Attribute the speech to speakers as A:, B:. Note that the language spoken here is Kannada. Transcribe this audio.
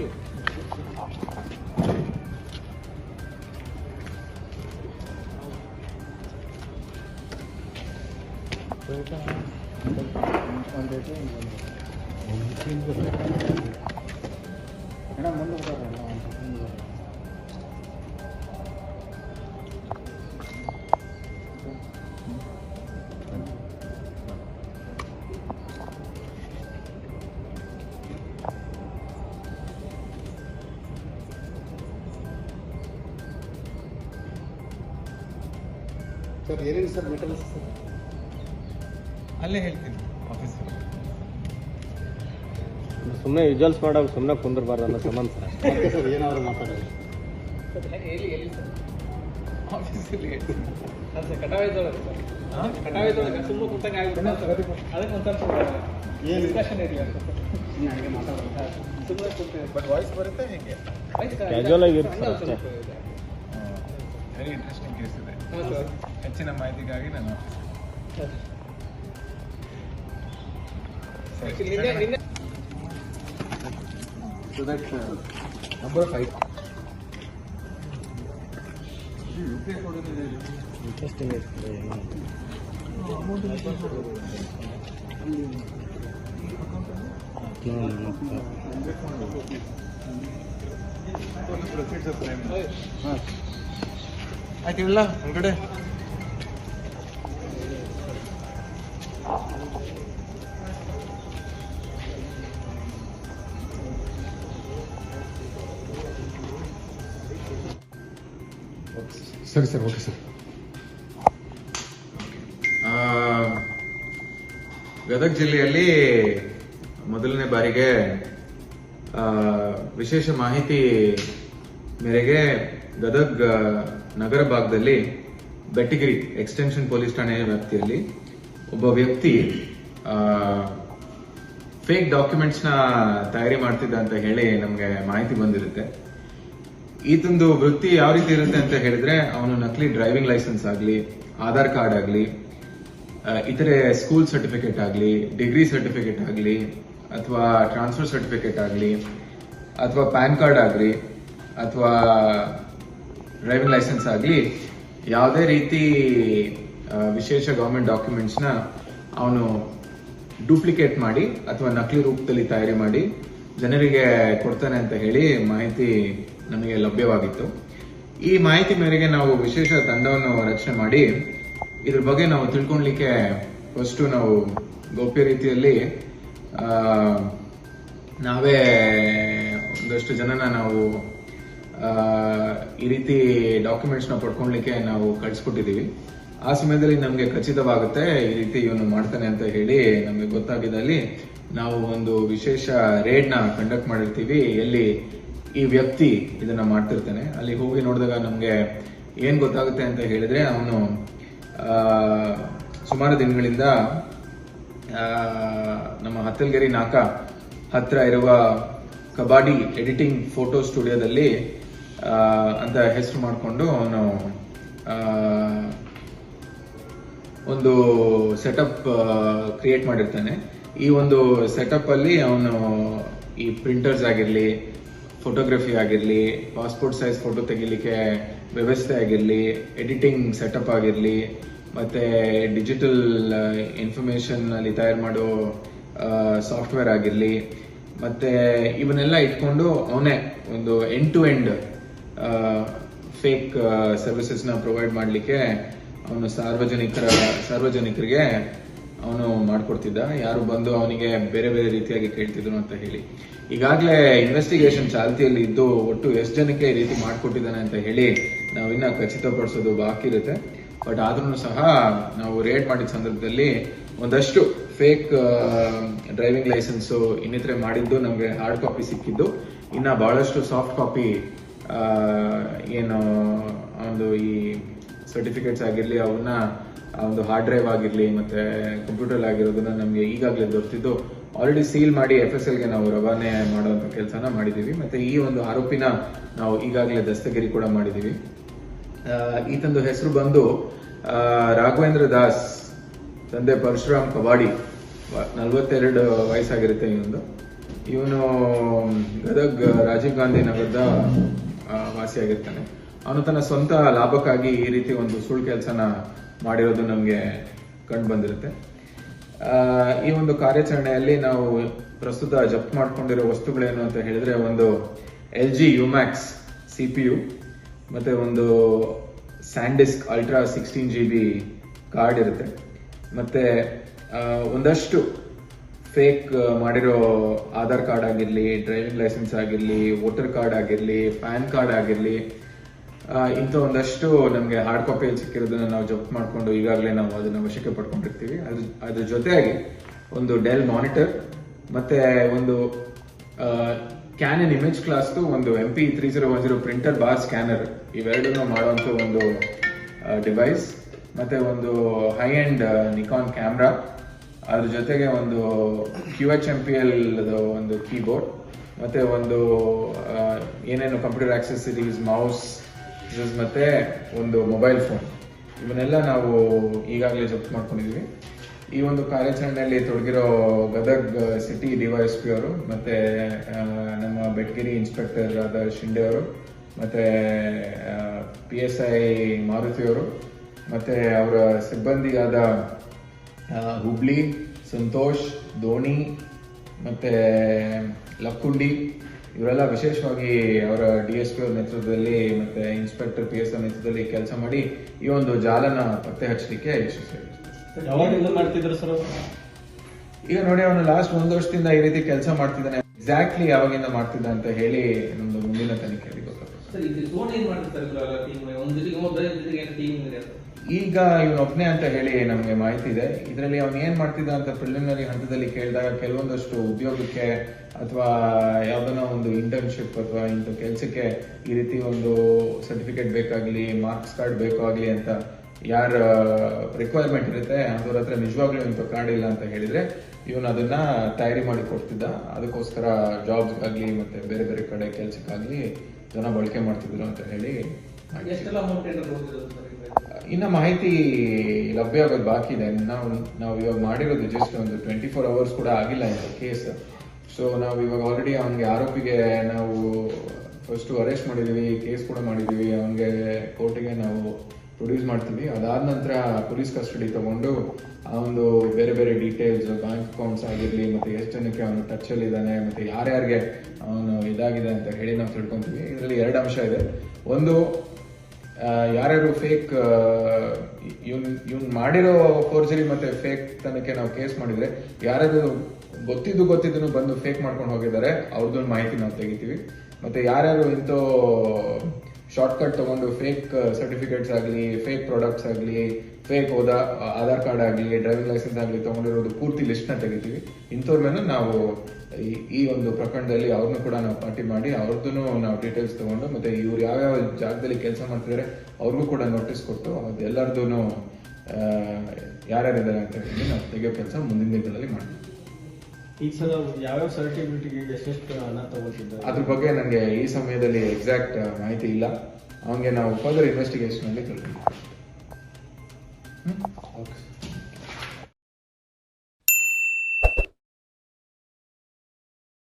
A: 거지? 여기다 만들고
B: 이거는 먹는 안 그냥 먹는 거다 그냥 먹는 거 ಸರ್ ಏನೇನು ಸರ್?
A: ಅಲ್ಲೇ ಹೇಳ್ತೀನಿ ಆಫೀಸರ್
C: ಸುಮ್ಮನೆ ವಿಜುವಲ್ಸ್ ಮಾಡೋ ಸುಮ್ಮನೆ ಕುಂದಿರಬಾರ್ದು ಅನ್ನೋ ಸಂಬಂಧ ಸರ್
B: ಮತ್ತೆ ಸರ್? ಏನಾದ್ರು ಮಾತಾಡೋದು
A: ಆಫೀಸಲ್ಲಿ ಹೇಳ್ತೀನಿ
B: ಏನು?
A: ಡಿಸ್ಕಷನ್ ಇರಲಿ
B: ಹಾಗೆ ಮಾತಾಡೋದು
A: ಬಟ್ ವಾಯ್ಸ್ ಬರುತ್ತೆ ಹೇಗೆ?
C: ಕ್ಯಾಜುವಲ್ ಆಗಿ ಇರುತ್ತೆ ಅಷ್ಟೇ.
A: ವೆರಿ ಇಂಟ್ರೆಸ್ಟಿಂಗ್ ಕೇಸ್ ಇದೆ. ಹೆಚ್ಚಿನ ಮಾಹಿತಿಗಾಗಿ ನಾನು
B: so that number five
C: interesting ಇರ್ತದೆ
A: ಆಯ್ತು ಇಲ್ಲ ಹೊರಗಡೆ
B: ಸರಿ ಸರ್ ಓಕೆ ಸರ್.
D: ಆ, ಗದಗ ಜಿಲ್ಲೆಯಲ್ಲಿ ಮೊದಲನೇ ಬಾರಿಗೆ ಆ, ವಿಶೇಷ ಮಾಹಿತಿ ಮೇರೆಗೆ ಗದಗ್ ನಗರ ಭಾಗದಲ್ಲಿ ಬೆಟ್ಟಿಗಿರಿ ಎಕ್ಸ್ಟೆನ್ಷನ್ ಪೊಲೀಸ್ ಠಾಣೆಯ ವ್ಯಾಪ್ತಿಯಲ್ಲಿ ಒಬ್ಬ ವ್ಯಕ್ತಿ ಫೇಕ್ ಡಾಕ್ಯುಮೆಂಟ್ಸ್ನ ತಯಾರಿ ಮಾಡ್ತಿದ್ದ ಅಂತ ಹೇಳಿ ನಮಗೆ ಮಾಹಿತಿ ಬಂದಿರುತ್ತೆ. ಈತಂದು ವೃತ್ತಿ ಯಾವ ರೀತಿ ಇರುತ್ತೆ ಅಂತ ಹೇಳಿದ್ರೆ, ಅವನು ನಕಲಿ ಡ್ರೈವಿಂಗ್ ಲೈಸೆನ್ಸ್ ಆಗಲಿ, ಆಧಾರ್ ಕಾರ್ಡ್ ಆಗಲಿ ಇತರೆ ಸ್ಕೂಲ್ ಸರ್ಟಿಫಿಕೇಟ್ ಆಗಲಿ, ಡಿಗ್ರಿ ಸರ್ಟಿಫಿಕೇಟ್ ಆಗಲಿ, ಅಥವಾ ಟ್ರಾನ್ಸ್ಫರ್ ಸರ್ಟಿಫಿಕೇಟ್ ಆಗಲಿ, ಅಥವಾ ಪ್ಯಾನ್ ಕಾರ್ಡ್ ಆಗಲಿ, ಅಥವಾ ಡ್ರೈವಿಂಗ್ ಲೈಸೆನ್ಸ್ ಆಗಲಿ, ಯಾವುದೇ ರೀತಿ ವಿಶೇಷ ಗೌರ್ಮೆಂಟ್ ಡಾಕ್ಯುಮೆಂಟ್ಸ್ನ ಅವನು ಡೂಪ್ಲಿಕೇಟ್ ಮಾಡಿ ಅಥವಾ ನಕಲಿ ರೂಪದಲ್ಲಿ ತಯಾರಿ ಮಾಡಿ ಜನರಿಗೆ ಕೊಡ್ತಾನೆ ಅಂತ ಹೇಳಿ ಮಾಹಿತಿ ನಮಗೆ ಲಭ್ಯವಾಗಿತ್ತು. ಈ ಮಾಹಿತಿ ಮೇರೆಗೆ ನಾವು ವಿಶೇಷ ತಂಡವನ್ನು ರಚನೆ ಮಾಡಿ, ಇದ್ರ ಬಗ್ಗೆ ನಾವು ತಿಳ್ಕೊಳ್ಲಿಕ್ಕೆ ಫಸ್ಟು ನಾವು ಗೌಪ್ಯ ರೀತಿಯಲ್ಲಿ ನಾವೇ ಒಂದಷ್ಟು ಜನನ ನಾವು ಈ ರೀತಿ ಡಾಕ್ಯುಮೆಂಟ್ಸ್ನ ಪಡ್ಕೊಳ್ಲಿಕ್ಕೆ ನಾವು ಕಳಿಸ್ಕೊಟ್ಟಿದ್ದೀವಿ. ಆ ಸಮಯದಲ್ಲಿ ನಮಗೆ ಖಚಿತವಾಗುತ್ತೆ ಈ ರೀತಿ ಇವನು ಮಾಡ್ತಾನೆ ಅಂತ ಹೇಳಿ ನಮಗೆ ಗೊತ್ತಾಗಿದ್ದಲ್ಲಿ ನಾವು ಒಂದು ವಿಶೇಷ ರೇಡ್ನ ಕಂಡಕ್ಟ್ ಮಾಡಿರ್ತೀವಿ. ಎಲ್ಲಿ ಈ ವ್ಯಕ್ತಿ ಇದನ್ನ ಮಾಡ್ತಿರ್ತಾನೆ. ಅಲ್ಲಿ ಹೋಗಿ ನೋಡಿದಾಗ ನಮಗೆ ಏನು ಗೊತ್ತಾಗುತ್ತೆ ಅಂತ ಹೇಳಿದ್ರೆ ಅವನು ಸುಮಾರು ದಿನಗಳಿಂದ ನಮ್ಮ ಹತ್ತಲ್ಗೆರಿ ನಾಕ ಹತ್ರ ಇರುವ ಕಬಾಡಿ ಎಡಿಟಿಂಗ್ ಫೋಟೋ ಸ್ಟುಡಿಯೋದಲ್ಲಿ ಅಂತ ಹೆಸರು ಮಾಡಿಕೊಂಡು ಅವನು ಒಂದು ಸೆಟಪ್ ಕ್ರಿಯೇಟ್ ಮಾಡಿರ್ತಾನೆ. ಈ ಒಂದು ಸೆಟಪ್ ಅಲ್ಲಿ ಅವನು ಈ ಪ್ರಿಂಟರ್ಸ್ ಆಗಿರಲಿ ಫೋಟೋಗ್ರಫಿ ಆಗಿರಲಿ ಪಾಸ್ಪೋರ್ಟ್ ಸೈಜ್ ಫೋಟೋ ತೆಗಿಲಿಕ್ಕೆ ವ್ಯವಸ್ಥೆ ಆಗಿರಲಿ ಎಡಿಟಿಂಗ್ ಸೆಟಪ್ ಆಗಿರಲಿ, ಮತ್ತೆ ಡಿಜಿಟಲ್ ಇನ್ಫಾರ್ಮೇಶನ್ ಅಲ್ಲಿ ತಯಾರು ಮಾಡೋ ಸಾಫ್ಟ್ವೇರ್ ಆಗಿರಲಿ, ಮತ್ತೆ ಇವನ್ನೆಲ್ಲ ಇಟ್ಕೊಂಡು ಅವನೇ ಒಂದು ಎಂಡ್ ಟು ಎಂಡ್ ಫೇಕ್ ಸರ್ವಿಸಸ್ನ ಪ್ರೊವೈಡ್ ಮಾಡಲಿಕ್ಕೆ ಅವನು ಸಾರ್ವಜನಿಕರ, ಸಾರ್ವಜನಿಕರಿಗೆ ಅವನು ಮಾಡ್ಕೊಡ್ತಿದ್ದ. ಯಾರು ಬಂದು ಅವನಿಗೆ ಬೇರೆ ಬೇರೆ ರೀತಿಯಾಗಿ ಕೇಳ್ತಿದ್ರು ಅಂತ ಹೇಳಿ. ಈಗಾಗಲೇ ಇನ್ವೆಸ್ಟಿಗೇಷನ್ ಚಾಲ್ತಿಯಲ್ಲಿ ಇದ್ದು ಒಟ್ಟು ಎಷ್ಟು ಜನಕ್ಕೆ ಈ ರೀತಿ ಮಾಡಿಕೊಟ್ಟಿದ್ದಾನೆ ಅಂತ ಹೇಳಿ ನಾವಿನ್ನ ಖಚಿತಪಡಿಸೋದು ಬಾಕಿ ಇರುತ್ತೆ. ಬಟ್ ಆದ್ರೂ ಸಹ ನಾವು ರೇಡ್ ಮಾಡಿದ ಸಂದರ್ಭದಲ್ಲಿ ಒಂದಷ್ಟು ಫೇಕ್ ಡ್ರೈವಿಂಗ್ ಲೈಸೆನ್ಸ್ ಇನ್ನಿತರೆ ಮಾಡಿದ್ದು ನಮಗೆ ಹಾರ್ಡ್ ಕಾಪಿ ಸಿಕ್ಕಿದ್ದು. ಇನ್ನ ಬಹಳಷ್ಟು ಸಾಫ್ಟ್ ಕಾಪಿ ಏನು ಒಂದು ಈ ಸರ್ಟಿಫಿಕೇಟ್ಸ್ ಆಗಿರಲಿ ಅವನ್ನ ಒಂದು ಹಾರ್ಡ್ ಡ್ರೈವ್ ಆಗಿರಲಿ, ಮತ್ತೆ ಕಂಪ್ಯೂಟರ್ ಆಗಿರೋದನ್ನ ನಮಗೆ ಈಗಾಗಲೇ ದೊರೆತಿದ್ದು. ಆಲ್ರೆಡಿ ಸೀಲ್ ಮಾಡಿ ಎಫ್ ಎಸ್ ಎಲ್ಗೆ ನಾವು ರವಾನೆ ಮಾಡುವಂತ ಕೆಲಸನ ಮಾಡಿದ್ದೀವಿ ಮತ್ತೆ ಈ ಒಂದು ಆರೋಪಿನ ನಾವು ಈಗಾಗಲೇ ದಸ್ತಗಿರಿ ಕೂಡ ಮಾಡಿದ್ದೀವಿ ಈತಂದು ಹೆಸರು ಬಂದು ರಾಘವೇಂದ್ರ ದಾಸ್, ತಂದೆ ಪರಶುರಾಮ್ ಕವಾಡಿ ನಲ್ವತ್ತೆರಡು ವಯಸ್ಸಾಗಿರುತ್ತೆ ಇವನು ಇವನು ಗದಗ್ ರಾಜೀವ್ ಗಾಂಧಿ ನಗರದ ವಾಸಿಯಾಗಿರ್ತಾನೆ ಅವನು ತನ್ನ ಸ್ವಂತ ಲಾಭಕ್ಕಾಗಿ ಈ ರೀತಿ ಒಂದು ಸುಳ್ಳು ಕೆಲಸನ ಮಾಡಿರೋದು ನಮಗೆ ಕಂಡು ಬಂದಿರುತ್ತೆ. ಈ ಒಂದು ಕಾರ್ಯಾಚರಣೆಯಲ್ಲಿ ನಾವು ಪ್ರಸ್ತುತ ಜಪ್ತ್ ಮಾಡ್ಕೊಂಡಿರೋ ವಸ್ತುಗಳೇನು ಅಂತ ಹೇಳಿದ್ರೆ ಒಂದು L G ಯುಮ್ಯಾಕ್ಸ್ C P U, ಮತ್ತೆ ಒಂದು SanDisk ultra sixteen G B card ಇರುತ್ತೆ. ಮತ್ತೆ ಒಂದಷ್ಟು ಫೇಕ್ ಮಾಡಿರೋ ಆಧಾರ್ ಕಾರ್ಡ್ ಆಗಿರಲಿ ಡ್ರೈವಿಂಗ್ ಲೈಸೆನ್ಸ್ ಆಗಿರಲಿ ವೋಟರ್ ಕಾರ್ಡ್ ಆಗಿರಲಿ ಪ್ಯಾನ್ ಕಾರ್ಡ್ ಆಗಿರಲಿ ಇಂಥ ಒಂದಷ್ಟು ನಮಗೆ ಹಾರ್ಡ್ ಕಾಪಿ ಸಿಕ್ಕಿರೋದನ್ನ ನಾವು ಜಪ್ ಮಾಡಿಕೊಂಡು ಈಗಾಗಲೇ ನಾವು ಅದನ್ನ ವಶಕ್ಕೆ ಪಡ್ಕೊಂಡಿರ್ತೀವಿ. ಅದ್ರ ಅದ್ರ ಜೊತೆಯಾಗಿ ಒಂದು ಡೆಲ್ ಮಾನಿಟರ್ ಮತ್ತೆ ಒಂದು ಕ್ಯಾನನ್ ಇಮೇಜ್ ಕ್ಲಾಸ್ದು ಒಂದು M P three zero one zero printer bar scanner ಇವೆರಡನ್ನೂ ಮಾಡುವಂಥ ಒಂದು ಡಿವೈಸ್ ಮತ್ತೆ ಒಂದು ಹೈ ಆ್ಯಂಡ್ ನಿಕಾನ್ ಕ್ಯಾಮ್ರಾ ಅದ್ರ ಜೊತೆಗೆ ಒಂದು Q H M P L ಒಂದು ಕೀಬೋರ್ಡ್ ಮತ್ತೆ ಒಂದು ಏನೇನು ಕಂಪ್ಯೂಟರ್ ಆಕ್ಸೆಸರೀಸ್ ಮೌಸ್ ಮತ್ತೆ ಒಂದು ಮೊಬೈಲ್ ಫೋನ್ ಇವನ್ನೆಲ್ಲ ನಾವು ಈಗಾಗಲೇ ಜಪ್ತ್ ಮಾಡ್ಕೊಂಡಿದೀವಿ. ಈ ಒಂದು ಕಾರ್ಯಾಚರಣೆಯಲ್ಲಿ ತೊಡಗಿರೋ Gadag city D Y S P ಅವರು, ಮತ್ತೆ ನಮ್ಮ ಬೆಟ್ಗಿರಿ ಇನ್ಸ್ಪೆಕ್ಟರ್ ಆದ ಶಿಂಡೆ ಅವರು, ಮತ್ತೆ ಪಿ ಎಸ್ ಐ ಮಾರುತಿ ಅವರು, ಮತ್ತೆ ಅವರ ಸಿಬ್ಬಂದಿಯಾದ ಹುಬ್ಳಿ ಸಂತೋಷ್ ಧೋನಿ ಮತ್ತೆ ಲಕ್ಕುಂಡಿ ಇವರೆಲ್ಲ ವಿಶೇಷವಾಗಿ ಅವರ ಡಿ ಎಸ್ ಪಿ ಅವ್ರ ನೇತೃತ್ವದಲ್ಲಿ ಮತ್ತೆ ಇನ್ಸ್ಪೆಕ್ಟರ್ ಪಿ ಎಸ್ ನೇತೃತ್ವದಲ್ಲಿ ಕೆಲಸ ಮಾಡಿ ಈ ಒಂದು ಜಾಲನ ಪತ್ತೆ ಹಚ್ಚಲಿಕ್ಕೆ ಯಶಸ್ವಿಯಾಗಿದೆ
B: ಮಾಡ್ತಿದ್ರು ಸರ್
D: ಈಗ ನೋಡಿ ಅವನು ಲಾಸ್ಟ್ ಒಂದು ವರ್ಷದಿಂದ ಈ ರೀತಿ ಕೆಲಸ ಮಾಡ್ತಿದ್ದಾನೆ. ಎಕ್ಸಾಕ್ಟ್ಲಿ ಯಾವಾಗಿಂದ ಮಾಡ್ತಿದ್ದ ಅಂತ ಹೇಳಿ ನಮ್ದು ಮುಂದಿನ ತನಿಖೆಯಲ್ಲಿ ಗೊತ್ತಾಗುತ್ತೆ ಈಗ ಇವನೊಬ್ನೇ ಅಂತ ಹೇಳಿ ನಮಗೆ ಮಾಹಿತಿ ಇದೆ ಇದರಲ್ಲಿ ಅವನು ಏನ್ ಮಾಡ್ತಿದ್ದ ಅಂತ ಪ್ರಿಲಿಮಿನರಿ ಹಂತದಲ್ಲಿ ಕೇಳಿದಾಗ ಕೆಲವೊಂದಷ್ಟು ಉದ್ಯೋಗಕ್ಕೆ ಅಥವಾ ಯಾವ್ದನ್ನ ಒಂದು ಇಂಟರ್ನ್ಶಿಪ್ ಅಥವಾ ಇಂಥ ಕೆಲಸಕ್ಕೆ ಈ ರೀತಿ ಒಂದು ಸರ್ಟಿಫಿಕೇಟ್ ಬೇಕಾಗ್ಲಿ ಮಾರ್ಕ್ಸ್ ಕಾರ್ಡ್ ಬೇಕಾಗ್ಲಿ ಅಂತ ಯಾರ ರಿಕ್ವೈರ್ಮೆಂಟ್ ಇರುತ್ತೆ ಅವ್ರ ಹತ್ರ ನಿಜವಾಗ್ಲೂ ಇಂಥ ಕಾರ್ಡ್ ಇಲ್ಲ ಅಂತ ಹೇಳಿದ್ರೆ ಇವನು ಅದನ್ನ ತಯಾರಿ ಮಾಡಿ ಕೊಡ್ತಿದ್ದ. ಅದಕ್ಕೋಸ್ಕರ ಜಾಬ್ಸ್ ಆಗ್ಲಿ ಮತ್ತೆ ಬೇರೆ ಬೇರೆ ಕಡೆ ಕೆಲ್ಸಕ್ಕಾಗ್ಲಿ ಜನ ಬಳಕೆ ಮಾಡ್ತಿದ್ರು ಅಂತ ಹೇಳಿ ಇನ್ನ ಮಾಹಿತಿ ಲಭ್ಯ ಆಗೋದು ಬಾಕಿ ಇದೆ. ನಾವು ನಾವು ಇವಾಗ ಮಾಡಿರೋದು ಜಸ್ಟ್ ಒಂದು ಟ್ವೆಂಟಿ ಫೋರ್ ಅವರ್ಸ್ ಕೂಡ ಆಗಿಲ್ಲ ಇದು ಕೇಸ್ ಸೊ ನಾವು ಇವಾಗ ಆಲ್ರೆಡಿ ಅವನಿಗೆ ಆರೋಪಿಗೆ ನಾವು ಫಸ್ಟ್ ಅರೆಸ್ಟ್ ಮಾಡಿದೀವಿ ಕೇಸ್ ಕೂಡ ಮಾಡಿದೀವಿ. ಅವನಿಗೆ ಕೋರ್ಟಿಗೆ ನಾವು ಪ್ರೊಡ್ಯೂಸ್ ಮಾಡ್ತೀವಿ. ಅದಾದ ನಂತರ ಪೊಲೀಸ್ ಕಸ್ಟಡಿ ತಗೊಂಡು ಆ ಒಂದು ಬೇರೆ ಬೇರೆ ಡೀಟೇಲ್ಸ್ ಬ್ಯಾಂಕ್ ಅಕೌಂಟ್ಸ್ ಆಗಿರಲಿ, ಮತ್ತೆ ಎಷ್ಟು ಜನಕ್ಕೆ ಅವನು ಟಚ್ ಅಲ್ಲಿ ಇದ್ದಾನೆ, ಮತ್ತೆ ಯಾರ್ಯಾರಿಗೆ ಅವನು ಇದಾಗಿದೆ ಅಂತ ಹೇಳಿ ನಾವು ತಿಳ್ಕೊತೀವಿ. ಇದರಲ್ಲಿ ಎರಡು ಅಂಶ ಇದೆ. ಒಂದು ಯಾರ್ಯಾರು ಫೇಕ್ ಇವ್ನ್ ಇವ್ನ್ ಮಾಡಿರೋ ಫೋರ್ಜರಿ ಮತ್ತೆ ಫೇಕ್ ತನಕ್ಕೆ ನಾವು ಕೇಸ್ ಮಾಡಿದ್ರೆ, ಯಾರ್ಯಾರು ಗೊತ್ತಿದ್ದು ಗೊತ್ತಿದ್ದು ಬಂದು ಫೇಕ್ ಮಾಡ್ಕೊಂಡು ಹೋಗಿದ್ದಾರೆ, ಅವ್ರದ್ದು ಮಾಹಿತಿ ನಾವು ತೆಗಿತೀವಿ. ಮತ್ತೆ ಯಾರ್ಯಾರು ಇಂಥ ಶಾರ್ಟ್ ಕಟ್ ತಗೊಂಡು ಫೇಕ್ ಸರ್ಟಿಫಿಕೇಟ್ಸ್ ಆಗಲಿ ಫೇಕ್ ಪ್ರಾಡಕ್ಟ್ಸ್ ಆಗಲಿ ಫೇಕ್ ಹೋದ ಆಧಾರ್ ಕಾರ್ಡ್ ಆಗಲಿ ಡ್ರೈವಿಂಗ್ ಲೈಸೆನ್ಸ್ ಆಗಲಿ ತಗೊಂಡಿರೋದು ಪೂರ್ತಿ ಲಿಸ್ಟ್ನ ತೆಗಿತೀವಿ. ಇಂಥವ್ರ ಮೇಲೆ ನಾವು ಈ ಈ ಒಂದು ಪ್ರಕರಣದಲ್ಲಿ ಅವ್ರನ್ನೂ ಕೂಡ ನಾವು ಪಾರ್ಟಿ ಮಾಡಿ ಅವ್ರದ್ದು ನಾವು ಡೀಟೇಲ್ಸ್ ತಗೊಂಡು ಮತ್ತು ಇವ್ರು ಯಾವ್ಯಾವ ಜಾಗದಲ್ಲಿ ಕೆಲಸ ಮಾಡ್ತಿದ್ದಾರೆ ಅವ್ರಿಗೂ ಕೂಡ ನೋಟಿಸ್ ಕೊಟ್ಟು ಅದೆಲ್ಲರದ್ದು ಯಾರ್ಯಾರಿದ್ದಾರೆ ಅಂತ ಹೇಳಿ ನಾವು ತೆಗೆಯೋ ಕೆಲಸ ಮುಂದಿನ ದಿನಗಳಲ್ಲಿ ಮಾಡ್ತೀವಿ.
B: ಈಗ ಸರ್ ಯಾವ್ಯಾವ ಸರ್ಟಿಫಿಕೇಟ್ಗೆ ಎಷ್ಟೆಷ್ಟು ಹಣ ತಗೋತಿದ್ದಾರೆ
D: ಅದ್ರ ಬಗ್ಗೆ ನನಗೆ ಈ ಸಮಯದಲ್ಲಿ ಎಕ್ಸಾಕ್ಟ್ ಮಾಹಿತಿ ಇಲ್ಲ. ಅವನಿಗೆ ನಾವು ಫರ್ದರ್ ಇನ್ವೆಸ್ಟಿಗೇಷನ್ ಅಲ್ಲಿ ತಿಳ್ಕೊಂಡ್ವಿ
B: ಓಕೆ